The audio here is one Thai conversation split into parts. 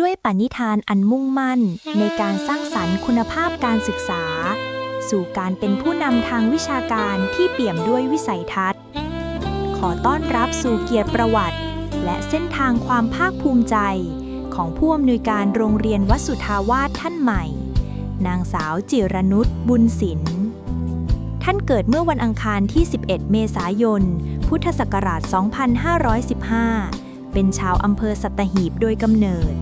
ด้วยปณิธานอันมุ่งมั่น ในการสร้างสรรค์คุณภาพการศึกษา สู่การเป็นผู้นำทางวิชาการที่เปี่ยมด้วยวิสัยทัศน์ ขอต้อนรับสู่เกียรติประวัติ และเส้นทางความภาคภูมิใจ ของผู้อำนวยการโรงเรียนวัดสุทาวาสท่านใหม่ นางสาวจิรนุชบุญศิลป์ท่านเกิดเมื่อวันอังคารที่ 11 เมษายน พุทธศักราช 2515 เป็นชาวอำเภอสัตหีบโดยกำเนิด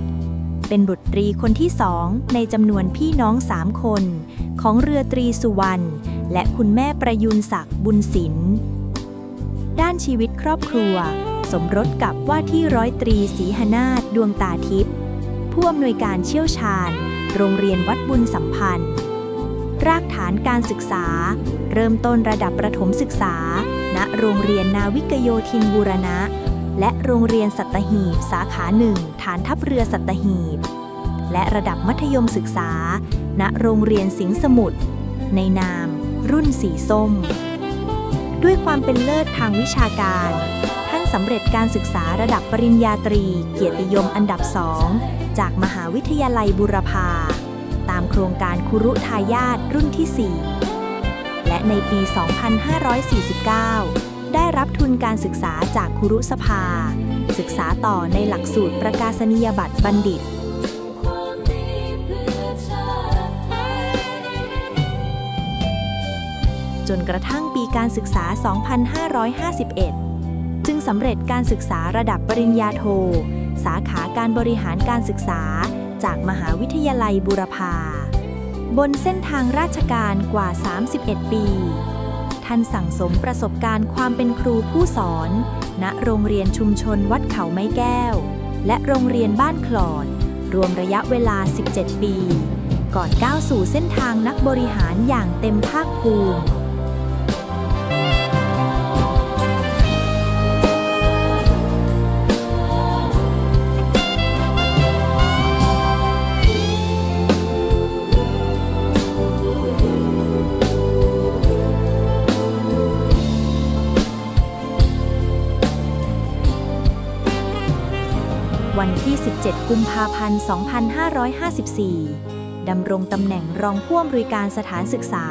เป็นบุตรีคนที่สองในจำนวนพี่น้องสามคน ของเรือตรีสุวรรณและคุณแม่ประยุนศักดิ์บุญศิลป์ด้านชีวิตครอบครัว สมรสกับว่าที่ร้อยตรีศรีหนาถดวงตาทิพย์ผู้อำนวยการเชี่ยวชาญ โรงเรียนวัดบุญสัมพันธ์ รากฐานการศึกษา เริ่มต้นระดับประถมศึกษา ณโรงเรียนนาวิกโยธินบูรณะ และโรงเรียนสัตหีบ สาขาหนึ่งฐานทัพเรือสัตหีบ และระดับมัธยมศึกษา ณโรงเรียนสิงห์สมุทรในนาม รุ่นสีส้ม ด้วยความเป็นเลิศทางวิชาการ ท่านสำเร็จการศึกษาระดับปริญญาตรี เกียรติยมอันดับสองจากมหาวิทยาลัยบุรพาตามโครงการคุรุทายาทรุ่นที่ 4 และในปี 2549 ได้รับทุนการศึกษาจากคุรุสภา ศึกษาต่อในหลักสูตรประกาศนียบัตรบัณฑิต จนกระทั่งปีการศึกษา 2551 จึงสำเร็จการศึกษาระดับปริญญาโท สาขาการบริหารการศึกษาจากมหาวิทยาลัยบุรพา บนเส้นทางราชการกว่า 31 ปี ท่านสั่งสมประสบการณ์ความเป็นครูผู้สอน ณโรงเรียนชุมชนวัดเขาไม้แก้ว และโรงเรียนบ้านคลอด รวมระยะเวลา 17 ปี ก่อนก้าวสู่เส้นทางนักบริหารอย่างเต็มภาคภูมิ วันที่ 17 กุมภาพันธ์ 2554 ดำรงตำแหน่งรองผู้อำนวยการสถานศึกษา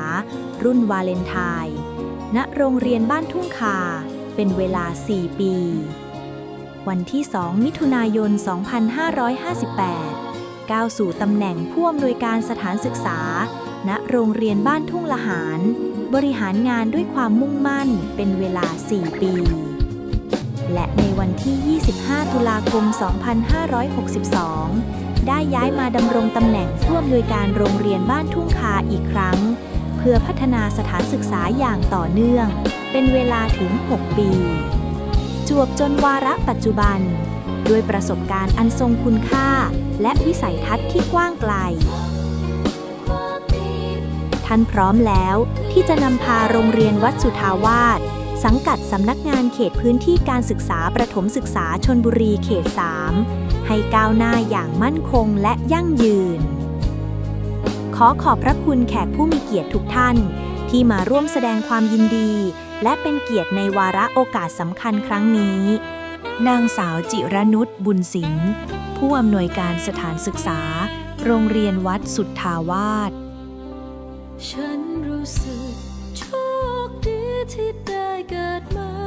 รุ่นวาเลนไทน์ณโรงเรียนบ้านทุ่งคา เป็นเวลา 4 ปี วันที่ 2 มิถุนายน 2558 ก้าวสู่ตำแหน่งผู้อำนวยการสถานศึกษา ณโรงเรียนบ้านทุ่งละหาร บริหารงานด้วยความมุ่งมั่นเป็นเวลา 4 ปี และในวันที่ 25 ตุลาคม 2562 ได้ย้ายมาดำรงตำแหน่งผู้อำนวยการโรงเรียนบ้านทุ่งคาอีกครั้ง เพื่อพัฒนาสถานศึกษาอย่างต่อเนื่อง เป็นเวลาถึง 6 ปี จวบจนวาระปัจจุบัน ด้วยประสบการณ์อันทรงคุณค่า และวิสัยทัศน์ที่กว้างไกลท่านพร้อมแล้วที่จะนำพาโรงเรียนวัดสุทาวาส สังกัดสำนักงานเขตพื้นที่การศึกษาประถมศึกษาชนบุรีเขต 3 ให้ก้าวหน้าอย่างมั่นคงและยั่งยืน ขอขอบพระคุณแขกผู้มีเกียรติทุกท่าน ที่มาร่วมแสดงความยินดี และเป็นเกียรติในวาระโอกาสสำคัญครั้งนี้ นางสาวจิรนุชบุญสิงห์ผู้อำนวยการสถานศึกษา โรงเรียนวัดสุทธาวาสฉันรู้สึกชคดี ที่ได้เกิดมา